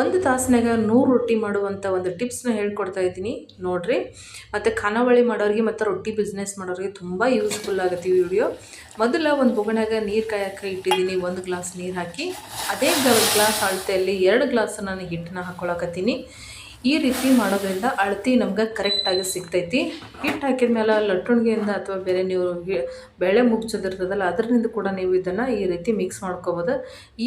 ಒಂದು ತಾಸಿನಾಗ ನೂರು ರೊಟ್ಟಿ ಮಾಡುವಂಥ ಒಂದು ಟಿಪ್ಸ್ನ ಹೇಳ್ಕೊಡ್ತಾ ಇದ್ದೀನಿ. ನೋಡಿರಿ. ಮತ್ತು ಖಾನಾವಳಿ ಮಾಡೋರಿಗೆ ಮತ್ತು ರೊಟ್ಟಿ ಬಿಸ್ನೆಸ್ ಮಾಡೋರಿಗೆ ತುಂಬ ಯೂಸ್ಫುಲ್ ಆಗುತ್ತೆ ಈ ವಿಡಿಯೋ ಮೊದಲ ಒಂದು ಬೊಗಣಾಗ ನೀರು ಕಾಯಕ್ಕೆ ಇಟ್ಟಿದ್ದೀನಿ. ಒಂದು ಗ್ಲಾಸ್ ನೀರು ಹಾಕಿ. ಅದೇ ಗ್ಲಾಸ್ ಅಳತೆಯಲ್ಲಿ ಎರಡು ಗ್ಲಾಸ್ ನಾನು ಹಿಟ್ಟನ್ನ ಹಾಕ್ಕೊಳಕತ್ತೀನಿ ಈ ರೀತಿ ಮಾಡೋದ್ರಿಂದ ಅಳತಿ ನಮ್ಗೆ ಕರೆಕ್ಟಾಗಿ ಸಿಗ್ತೈತಿ. ಹಿಟ್ಟು ಹಾಕಿದ ಮೇಲೆ ಲಟ್ಟುಣಿಗೆಯಿಂದ ಅಥವಾ ಬೇರೆ ನೀವು ಬೆಳೆ ಮುಗ್ಸೋದಿರ್ತದಲ್ಲ ಅದರಿಂದ ಕೂಡ ನೀವು ಇದನ್ನು ಈ ರೀತಿ ಮಿಕ್ಸ್ ಮಾಡ್ಕೋಬೋದು.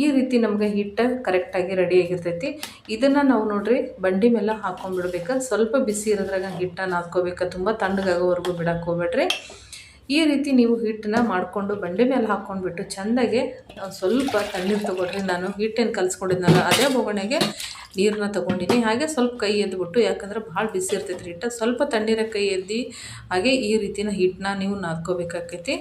ಈ ರೀತಿ ನಮ್ಗೆ ಹಿಟ್ಟು ಕರೆಕ್ಟಾಗಿ ರೆಡಿ ಆಗಿರ್ತೈತಿ. ಇದನ್ನು ನಾವು ನೋಡ್ರಿ, ಬಂಡಿ ಮೇಲೆ ಹಾಕೊಂಡ್ಬಿಡ್ಬೇಕು ಸ್ವಲ್ಪ ಬಿಸಿ ಇರೋದ್ರಾಗ ಹಿಟ್ಟನ್ನು ಹಾಕ್ಕೋಬೇಕು ತುಂಬ ತಣ್ಣಗಾಗೋವರೆಗೂ ಬಿಡಕ್ಕೆ ಹೋಗ್ಬೇಡ್ರಿ. ಈ ರೀತಿ ನೀವು ಹಿಟ್ಟನ್ನ ಮಾಡಿಕೊಂಡು ಬಂಡೆ ಮೇಲೆ ಹಾಕ್ಕೊಂಡ್ಬಿಟ್ಟು ಚೆಂದಾಗೆ ಸ್ವಲ್ಪ ತಣ್ಣೀರು ತೊಗೊಳ್ರಿ. ನಾನು ಹಿಟ್ಟೇನು ಕಲಿಸ್ಕೊಂಡಿದ್ನಲ್ಲ, ಅದೇ ಬೊಗಣೆಗೆ ನೀರನ್ನ ತೊಗೊಂಡಿನಿ. ಹಾಗೆ ಸ್ವಲ್ಪ ಕೈ ಎದ್ಬಿಟ್ಟು, ಯಾಕಂದ್ರೆ ಭಾಳ ಬಿಸಿ ಇರ್ತೈತೆ ರೀ ಹಿಟ್ಟು. ಸ್ವಲ್ಪ ತಣ್ಣೀರ ಕೈ ಎದ್ದು, ಹಾಗೆ ಈ ರೀತಿನ ಹಿಟ್ಟನ್ನ ನೀವು ನಾದ್ಕೋಬೇಕಾಕೈತಿ.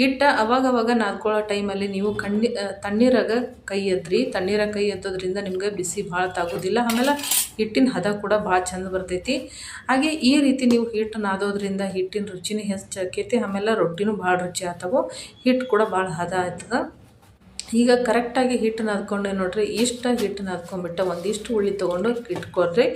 ಹಿಟ್ಟು ಅವಾಗವಾಗ ನಾದ್ಕೊಳ್ಳೋ ಟೈಮಲ್ಲಿ ನೀವು ಕಣ್ಣಿ ತಣ್ಣೀರಾಗ ಕೈ ಎದ್ರಿ. ತಣ್ಣೀರ ಕೈ ಎದ್ದೋದ್ರಿಂದ ನಿಮ್ಗೆ ಬಿಸಿ ಭಾಳ ತಾಗೋದಿಲ್ಲ. ಆಮೇಲೆ ಹಿಟ್ಟಿನ ಹದ ಕೂಡ ಭಾಳ ಚಂದ ಬರ್ತೈತಿ. ಹಾಗೆ ಈ ರೀತಿ ನೀವು ಹಿಟ್ಟು ನಾದೋದ್ರಿಂದ ಹಿಟ್ಟಿನ ರುಚಿನೂ ಹೆಚ್ಚಾಕೈತಿ. ಆಮೇಲೆ ರೊಟ್ಟಿನೂ ಭಾಳ ರುಚಿ ಆಗ್ತವೆ. ಹಿಟ್ಟು ಕೂಡ ಭಾಳ ಹದ ಆಯ್ತದ. ಈಗ ಕರೆಕ್ಟಾಗಿ ಹಿಟ್ಟು ನಾದ್ಕೊಂಡೆ ನೋಡ್ರಿ ಇಷ್ಟು ಹಿಟ್ಟು ನಾದ್ಕೊಂಡ್ಬಿಟ್ಟು ಒಂದಿಷ್ಟು ಹುಳಿ ತೊಗೊಂಡು ಇಟ್ಕೊಡ್ರಿ.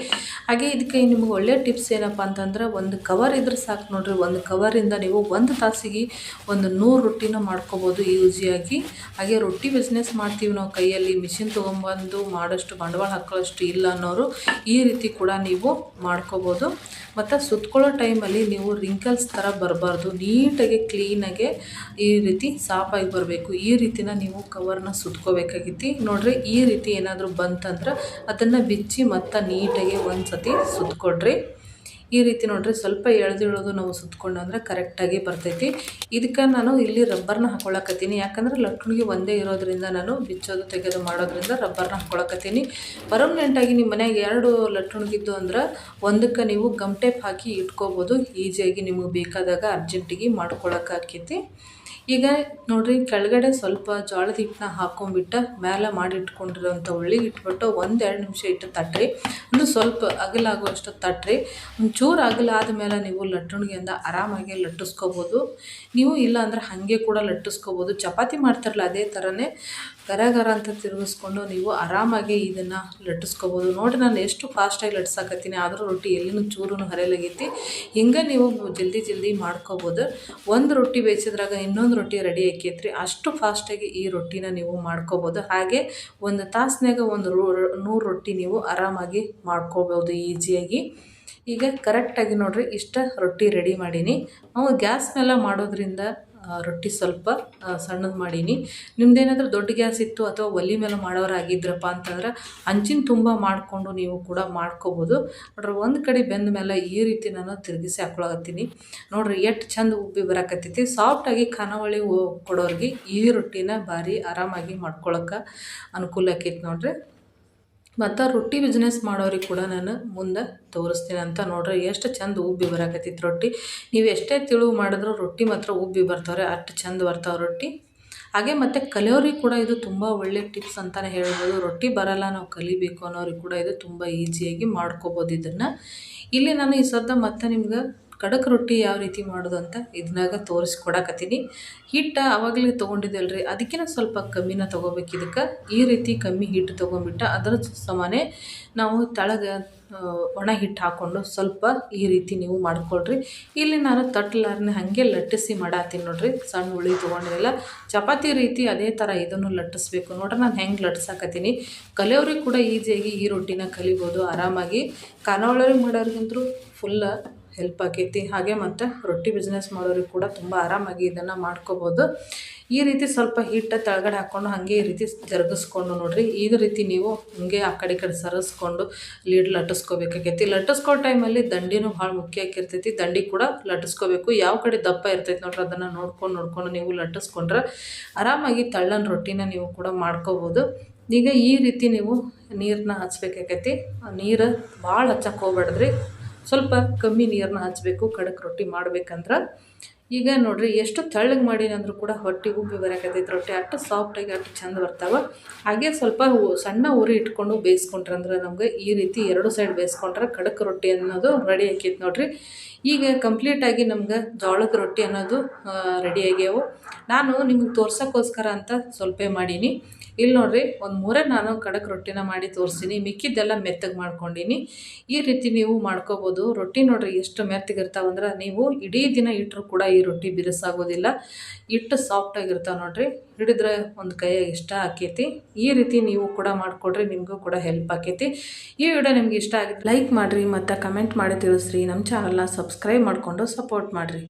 ಹಾಗೆ ಇದಕ್ಕೆ ನಿಮ್ಗೆ ಒಳ್ಳೆ ಟಿಪ್ಸ್ ಏನಪ್ಪ ಅಂತಂದ್ರೆ ಒಂದು ಕವರ್ ಇದ್ರೆ ಸಾಕು ನೋಡ್ರಿ, ಒಂದು ಕವರಿಂದ ನೀವು ಒಂದು ತಾಸಿಗೆ ಒಂದು ನೂರು ರೊಟ್ಟಿನ ಮಾಡ್ಕೋಬೋದು ಈಸಿಯಾಗಿ ಹಾಗೆ ರೊಟ್ಟಿ ಬಿಸ್ನೆಸ್ ಮಾಡ್ತೀವಿ ನಾವು ಕೈಯಲ್ಲಿ ಮಿಷಿನ್ ತೊಗೊಂಬಂದು ಮಾಡೋಷ್ಟು ಬಂಡವಾಳ ಹಾಕೊಳ್ಳೋಷ್ಟು ಇಲ್ಲ ಅನ್ನೋರು ಈ ರೀತಿ ಕೂಡ ನೀವು ಮಾಡ್ಕೋಬೋದು. ಮತ್ತು ಸುತ್ಕೊಳ್ಳೋ ಟೈಮಲ್ಲಿ ನೀವು ರಿಂಕಲ್ಸ್ ಥರ ಬರಬಾರ್ದು, ನೀಟಾಗಿ ಕ್ಲೀನಾಗೆ ಈ ರೀತಿ ಸಾಫಾಗಿ ಬರಬೇಕು. ಈ ರೀತಿನ ನೀವು ಕವರ್ನ ಸುತ್ಕೋಬೇಕಾಗಿತ್ತು ನೋಡ್ರಿ, ಈ ರೀತಿ ಏನಾದರೂ ಬಂತಂದ್ರೆ ಅದನ್ನು ಬಿಚ್ಚಿ ಮತ್ತು ನೀಟಾಗಿ ಒಂದು ಸತಿ ಸುತ್ಕೊಡ್ರಿ. ಈ ರೀತಿ ನೋಡ್ರಿ, ಸ್ವಲ್ಪ ಎಳ್ದಿಳೋದು ನಾವು ಸುತ್ಕೊಂಡಂದ್ರೆ ಕರೆಕ್ಟಾಗಿ ಬರ್ತೈತಿ. ಇದಕ್ಕೆ ನಾನು ಇಲ್ಲಿ ರಬ್ಬರ್ನ ಹಾಕೊಳಕತ್ತೀನಿ. ಯಾಕಂದ್ರೆ ಲಟ್ಣಿಗೆ ಒಂದೇ ಇರೋದ್ರಿಂದ ನಾನು ಬಿಚ್ಚೋದು ತೆಗೆದು ಮಾಡೋದ್ರಿಂದ ರಬ್ಬರ್ನ ಹಾಕೊಳಕತ್ತೀನಿ. ಪರ್ಮನೆಂಟಾಗಿ ನಿಮ್ಮ ಮನೆಗೆ ಎರಡು ಲಟ್ಣಿಗಿದ್ದು ಅಂದ್ರೆ ಒಂದಕ್ಕೆ ನೀವು ಗಮ್ ಟೇಪ್ ಹಾಕಿ ಇಟ್ಕೋಬೋದು. ಈಸಿಯಾಗಿ ನಿಮಗೆ ಬೇಕಾದಾಗ ಅರ್ಜೆಂಟಿಗೆ ಮಾಡ್ಕೊಳಕ್ಕಾಕೈತಿ ಈಗ ನೋಡ್ರಿ ಕೆಳಗಡೆ ಸ್ವಲ್ಪ ಜೋಳದ ಹಿಟ್ಟನ್ನ ಹಾಕೊಂಡ್ಬಿಟ್ಟು ಮೇಲೆ ಮಾಡಿಟ್ಕೊಂಡಿರೋಂಥ ಉಳ್ಳಿ ಇಟ್ಬಿಟ್ಟು ಒಂದೆರಡು ನಿಮಿಷ ಇಟ್ಟು ತಟ್ಟ್ರಿ ಅಂದ್ರೆ ಸ್ವಲ್ಪ ಅಗಲ ಆಗುವಷ್ಟು ತಟ್ರಿ. ಒಂಚೂರು ಅಗಲ ಆದಮೇಲೆ ನೀವು ಲಟ್ಟಣಿಗೆಯಿಂದ ಆರಾಮಾಗಿ ಲಟ್ಟಿಸ್ಕೋಬೋದು. ನೀವು ಇಲ್ಲ ಅಂದ್ರೆ ಹಾಗೆ ಕೂಡ ಲಟ್ಟಿಸ್ಕೋಬೋದು. ಚಪಾತಿ ಮಾಡ್ತಾರಲ್ಲ ಅದೇ ಥರನೇ. ಗರ ಗರ ಅಂತ ತಿರುಗಿಸ್ಕೊಂಡು ನೀವು ಆರಾಮಾಗಿ ಇದನ್ನು ಲಟ್ಟಿಸ್ಕೋಬೋದು. ನೋಡಿ ನಾನು ಎಷ್ಟು ಫಾಸ್ಟಾಗಿ ಲಟ್ಸಾಕತ್ತೀನಿ ಆದರೂ ರೊಟ್ಟಿ ಎಲ್ಲಿನೂ ಚೂರು ಹರಿಯಲಾಗೈತಿ. ಹಿಂಗೆ ನೀವು ಜಲ್ದಿ ಜಲ್ದಿ ಮಾಡ್ಕೋಬೋದು. ಒಂದು ರೊಟ್ಟಿ ಬೇಯಿಸಿದ್ರಾಗ ಇನ್ನೊಂದು ರೊಟ್ಟಿ ರೆಡಿ ಆಕೈತ್ರಿ. ಅಷ್ಟು ಫಾಸ್ಟಾಗಿ ಈ ರೊಟ್ಟಿನ ನೀವು ಮಾಡ್ಕೋಬೋದು. ಹಾಗೆ ಒಂದು ತಾಸಿನಾಗ ಒಂದು ರೋ ನೂರು ರೊಟ್ಟಿ ನೀವು ಆರಾಮಾಗಿ ಮಾಡ್ಕೋಬೋದು ಈಸಿಯಾಗಿ ಈಗ ಕರೆಕ್ಟಾಗಿ ನೋಡಿರಿ, ಇಷ್ಟ ರೊಟ್ಟಿ ರೆಡಿ ಮಾಡೀನಿ. ನಾವು ಗ್ಯಾಸ್ ಮೇಲೆ ಮಾಡೋದ್ರಿಂದ ರೊಟ್ಟಿ ಸ್ವಲ್ಪ ಸಣ್ಣದು ಮಾಡೀನಿ. ನಿಮ್ಮದೇನಾದರೂ ದೊಡ್ಡ ಗ್ಯಾಸ್ ಇತ್ತು ಅಥವಾ ಒಲೆ ಮೇಲೆ ಮಾಡೋರಾಗಿದ್ರಪ್ಪ ಅಂತಂದ್ರೆ ಹಂಚಿನ ತುಂಬ ಮಾಡಿಕೊಂಡು ನೀವು ಕೂಡ ಮಾಡ್ಕೋಬೋದು. ನೋಡ್ರಿ, ಒಂದು ಕಡೆ ಬೆಂದ ಮೇಲೆ ಈ ರೀತಿ ನಾನು ತಿರುಗಿಸಿ ಹಾಕೊಳಕತ್ತೀನಿ. ನೋಡ್ರಿ, ಎಷ್ಟು ಚಂದ ಉಬ್ಬಿ ಬರಕತ್ತೈತಿ. ಸಾಫ್ಟಾಗಿ ಖಾನಾವಳಿ ಕೊಡೋರಿಗೆ ಈ ರೊಟ್ಟಿನ ಭಾರಿ ಆರಾಮಾಗಿ ಮಾಡ್ಕೊಳಕ್ಕೆ ಅನುಕೂಲ ಆಕೈತಿ ನೋಡ್ರಿ. ಮತ್ತು ರೊಟ್ಟಿ ಬಿಸ್ನೆಸ್ ಮಾಡೋರಿಗೆ ಕೂಡ ನಾನು ಮುಂದೆ ತೋರಿಸ್ತೀನಿ ಅಂತ ನೋಡ್ರಿ. ಎಷ್ಟು ಚಂದ ಉಬ್ಬಿ ಬರಾಕತ್ತೈತಿ ರೊಟ್ಟಿ. ನೀವು ಎಷ್ಟೇ ತಿಳು ಮಾಡಿದ್ರೂ ರೊಟ್ಟಿ ಮಾತ್ರ ಉಬ್ಬಿ ಬರ್ತಾವ್ರೆ, ಅಷ್ಟು ಚಂದ ಬರ್ತಾವೆ ರೊಟ್ಟಿ. ಹಾಗೆ ಮತ್ತು ಕಲಿಯೋರಿಗೆ ಕೂಡ ಇದು ತುಂಬ ಒಳ್ಳೆ ಟಿಪ್ಸ್ ಅಂತಲೇ ಹೇಳ್ಬೋದು. ರೊಟ್ಟಿ ಬರಲ್ಲ, ನಾವು ಕಲಿಬೇಕು ಅನ್ನೋರಿಗೆ ಕೂಡ ಇದು ತುಂಬ ಈಸಿಯಾಗಿ ಮಾಡ್ಕೋಬೋದು ಇದನ್ನು. ಇಲ್ಲಿ ನಾನು ಈ ಸದ್ದ ಮತ್ತೆ ನಿಮ್ಗೆ ಕಡಕ್ ರೊಟ್ಟಿ ಯಾವ ರೀತಿ ಮಾಡೋದು ಅಂತ ಇದನ್ನಾಗ ತೋರಿಸ್ಕೊಡಕತ್ತೀನಿ. ಹಿಟ್ಟು ಆವಾಗಲೇ ತೊಗೊಂಡಿದ್ದಲ್ರಿ. ಅದಕ್ಕಿಂತ ಸ್ವಲ್ಪ ಕಮ್ಮಿನ ತೊಗೋಬೇಕು ಇದಕ್ಕೆ. ಈ ರೀತಿ ಕಮ್ಮಿ ಹಿಟ್ಟು ತೊಗೊಂಬಿಟ್ಟು ಅದರ ಸಮಾನೆ ನಾವು ತಳಗೆ ಒಣ ಹಿಟ್ಟು ಹಾಕ್ಕೊಂಡು ಸ್ವಲ್ಪ ಈ ರೀತಿ ನೀವು ಮಾಡ್ಕೊಳ್ರಿ. ಇಲ್ಲಿ ನಾನು ತಟ್ಟಲಾರನ್ನ ಹಾಗೆ ಲಟ್ಟಿಸಿ ಮಾಡಾತೀನಿ ನೋಡ್ರಿ. ಸಣ್ಣ ಹುಳಿ ತೊಗೊಂಡಿರಲ್ಲ ಚಪಾತಿ ರೀತಿ ಅದೇ ಥರ ಇದನ್ನು ಲಟ್ಟಿಸ್ಬೇಕು. ನೋಡ್ರಿ ನಾನು ಹೆಂಗೆ ಲಟ್ಸಾಕತ್ತೀನಿ. ಕಲಿಯೋರಿಗೆ ಕೂಡ ಈಸಿಯಾಗಿ ಈ ರೊಟ್ಟಿನ ಕಲಿಬೋದು, ಆರಾಮಾಗಿ. ಖಾನಾವಳಿಗೆ ಮಾಡೋರಿಗಂತೂ ಫುಲ್ಲ ಹೆಲ್ಪ್ ಆಕೈತಿ. ಹಾಗೆ ಮತ್ತು ರೊಟ್ಟಿ ಬಿಸ್ನೆಸ್ ಮಾಡೋರಿಗೆ ಕೂಡ ತುಂಬ ಆರಾಮಾಗಿ ಇದನ್ನು ಮಾಡ್ಕೋಬೋದು. ಈ ರೀತಿ ಸ್ವಲ್ಪ ಹಿಟ್ಟು ತಳಗಡೆ ಹಾಕ್ಕೊಂಡು ಹಾಗೆ ಈ ರೀತಿ ಜರುಗಿಸ್ಕೊಂಡು ನೋಡಿರಿ. ಈ ರೀತಿ ನೀವು ಹಂಗೆ ಆ ಕಡೆ ಕಡೆ ಸರಿಸ್ಕೊಂಡು ಲೀಡ್ ಲಟ್ಟಿಸ್ಕೋಬೇಕಾಗೈತಿ. ಲಟ್ಟಿಸ್ಕೋ ಟೈಮಲ್ಲಿ ದಂಡಿನೂ ಭಾಳ ಮುಖ್ಯ ಆಗಿರ್ತೈತಿ. ದಂಡಿ ಕೂಡ ಲಟ್ಟಿಸ್ಕೋಬೇಕು. ಯಾವ ಕಡೆ ದಪ್ಪ ಇರ್ತೈತಿ ನೋಡ್ರಿ, ಅದನ್ನು ನೋಡ್ಕೊಂಡು ನೋಡ್ಕೊಂಡು ನೀವು ಲಟ್ಟಿಸ್ಕೊಂಡ್ರೆ ಆರಾಮಾಗಿ ತಳ್ಳನ ರೊಟ್ಟಿನ ನೀವು ಕೂಡ ಮಾಡ್ಕೋಬೋದು. ಈಗ ಈ ರೀತಿ ನೀವು ನೀರನ್ನ ಹಚ್ಬೇಕಾಗೈತಿ. ಆ ನೀರು ಭಾಳ ಹಚ್ಚಕ್ಕೆ ಹೋಗ್ಬೇಡ್ದ್ರಿ ಸ್ವಲ್ಪ ಕಮ್ಮಿ ನೀರನ್ನ ಹಚ್ಚಬೇಕು ಖಡಕ್ ರೊಟ್ಟಿ ಮಾಡ್ಬೇಕಂದ್ರೆ. ಈಗ ನೋಡ್ರಿ, ಎಷ್ಟು ತೆಳ್ಳಗೆ ಮಾಡೀನಂದ್ರೂ ಕೂಡ ಹೊಟ್ಟೆ ಉಬ್ಬಿ ಬರಕತ್ತೈತೆ ರೊಟ್ಟಿ. ಅಷ್ಟು ಸಾಫ್ಟಾಗಿ ಅಷ್ಟು ಚಂದ ಬರ್ತಾವೆ. ಹಾಗೆ ಸ್ವಲ್ಪ ಸಣ್ಣ ಉರಿ ಇಟ್ಕೊಂಡು ಬೇಯಿಸ್ಕೊಂಡ್ರೆ ಅಂದ್ರೆ ನಮ್ಗೆ ಈ ರೀತಿ ಎರಡು ಸೈಡ್ ಬೇಯಿಸ್ಕೊಂಡ್ರೆ ಖಡಕ್ ರೊಟ್ಟಿ ಅನ್ನೋದು ರೆಡಿ ಆಕೈತೆ ನೋಡ್ರಿ. ಈಗ ಕಂಪ್ಲೀಟಾಗಿ ನಮ್ಗೆ ಜೋಳದ ರೊಟ್ಟಿ ಅನ್ನೋದು ರೆಡಿ ಆಗ್ಯಾವು. ನಾನು ನಿಮ್ಗೆ ತೋರ್ಸೋಕ್ಕೋಸ್ಕರ ಅಂತ ಸ್ವಲ್ಪ ಮಾಡೀನಿ. ಇಲ್ಲಿ ನೋಡ್ರಿ, ಒಂದು ಮೂರೇ ನಾನು ಖಡಕ್ ರೊಟ್ಟಿನ ಮಾಡಿ ತೋರಿಸ್ತೀನಿ ಮಿಕ್ಕಿದ್ದೆಲ್ಲ ಮೆತ್ತಗೆ ಮಾಡ್ಕೊಂಡೀನಿ. ಈ ರೀತಿ ನೀವು ಮಾಡ್ಕೋಬೋದು. ರೊಟ್ಟಿ ನೋಡ್ರಿ ಎಷ್ಟು ಮೆತ್ತಗಿರ್ತಾವಂದ್ರೆ ನೀವು ಇಡೀ ದಿನ ಇಟ್ಟರು ಕೂಡ ಈ ರೊಟ್ಟಿ ಬಿರುಸಾಗೋದಿಲ್ಲ. ಇಟ್ಟು ಸಾಫ್ಟಾಗಿರ್ತಾವೆ ನೋಡ್ರಿ. ಹಿಡಿದ್ರೆ ಒಂದು ಕೈಯಾಗ ಇಷ್ಟ ಆಕೈತಿ. ಈ ರೀತಿ ನೀವು ಕೂಡ ಮಾಡಿಕೊಡ್ರಿ, ನಿಮಗೂ ಕೂಡ ಹೆಲ್ಪ್ ಆಕೈತಿ. ಈ ವಿಡಿಯೋ ನಿಮ್ಗೆ ಇಷ್ಟ ಆಗಿದೆ ಲೈಕ್ ಮಾಡಿರಿ ಮತ್ತು ಕಮೆಂಟ್ ಮಾಡಿ ತಿಳಿಸ್ರಿ. ನಮ್ಮ ಚಾನಲ್ನ ಸಬ್ಸ್ಕ್ರೈಬ್ ಮಾಡಿಕೊಂಡು ಸಪೋರ್ಟ್ ಮಾಡಿರಿ.